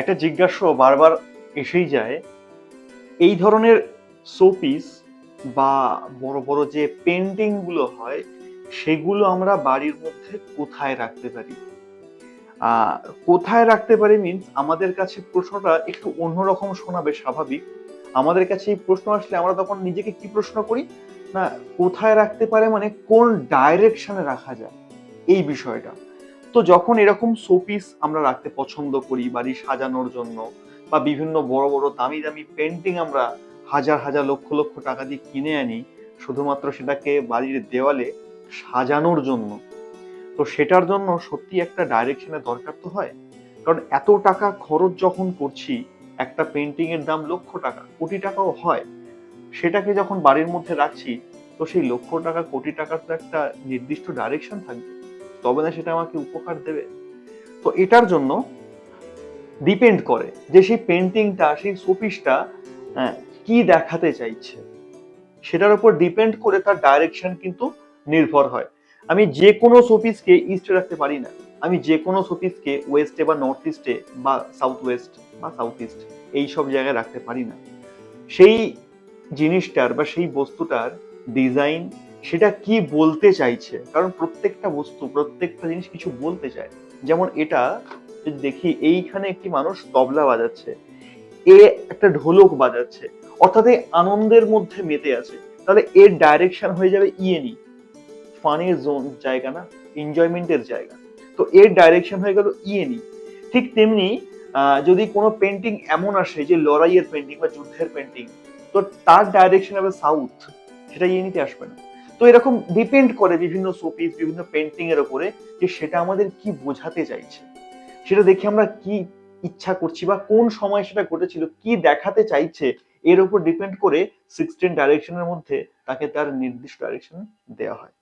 একটা জিজ্ঞাসা বারবার এসেই যায়, এই ধরনের শোপিস বা বড় বড় যে পেন্টিংগুলো হয়, সেগুলো আমরা বাড়ির মধ্যে কোথায় রাখতে পারি? কোথায় রাখতে পারি মিন্স আমাদের কাছে প্রশ্নটা একটু অন্যরকম শোনাবে স্বাভাবিক। আমাদের কাছে এই প্রশ্ন আসলে আমরা তখন নিজেকে কি প্রশ্ন করি? না, কোথায় রাখতে পারে মানে কোন ডাইরেকশনে রাখা যায়? এই বিষয়টা। তো যখন এরকম শোপিস আমরা রাখতে পছন্দ করি বাড়ি সাজানোর জন্য, বা বিভিন্ন বড় বড় দামি দামি পেন্টিং আমরা হাজার হাজার লক্ষ লক্ষ টাকা দিয়ে কিনে আনি, শুধুমাত্র সেটাকে বাড়ির দেওয়ালে সাজানোর জন্য, তো সেটার জন্য সত্যি একটা ডাইরেকশনের দরকার তো হয়? কারণ এত টাকা খরচ যখন করছি, একটা পেন্টিং এর দাম লক্ষ টাকা, কোটি টাকাও হয়। সেটাকে যখন বাড়ির মধ্যে রাখছি, তো সেই লক্ষ টাকা, কোটি টাকার তো একটা নির্দিষ্ট ডাইরেকশন থাকবে। তবে না সেটা আমাকে উপকার দেবে। তো এটার জন্য ডিপেন্ড করে যে সেই পেন্টিংটা সেই শোপিসটা কি দেখাতে চাইছে। সেটার উপর ডিপেন্ড করে তার ডাইরেকশন কিন্তু নির্ভর হয়। আমি যে কোনো শোপিসকে ইস্টে রাখতে পারি না। আমি যে কোনো শোপিসকে ওয়েস্টে বা নর্থ ইস্টে বা সাউথ ওয়েস্ট বা সাউথ ইস্ট এই সব জায়গায় রাখতে পারি না। সেই জিনিসটার বা সেই বস্তুটার ডিজাইন সেটা কি বলতে চাইছে? কারণ প্রত্যেকটা বস্তু, প্রত্যেকটা জিনিস কিছু বলতে চায়। যেমন এটা দেখি এইখানে একটি মানুষ তবলা বাজাচ্ছে, এ একটা ঢোলক বাজাচ্ছে, অর্থাৎ এই আনন্দের মধ্যে মেতে আছে। তাহলে এর ডাইরেকশন হয়ে যাবে ইএনই ফানের জোন জায়গা না এনজয়মেন্টের জায়গা। তো এর ডাইরেকশন হয়ে গেল ইএনই ঠিক তেমনি যদি কোনো পেন্টিং এমন আসে যে লড়াইয়ের পেন্টিং বা যুদ্ধের পেন্টিং তো তার ডাইরেকশন হবে সাউথ সেটা ইএনিতে আসবে না। তো এরকম ডিপেন্ড করে বিভিন্ন শোপিস বিভিন্ন পেন্টিং এর উপরে যে সেটা আমাদের কি বোঝাতে চাইছে। সেটা দেখে আমরা কি ইচ্ছা করছি বা কোন সময় সেটা ঘটেছিল, কি দেখাতে চাইছে, এর উপর ডিপেন্ড করে সিক্সটিন ডাইরেকশনের মধ্যে তাকে তার নির্দিষ্ট ডাইরেকশন দেওয়া হয়।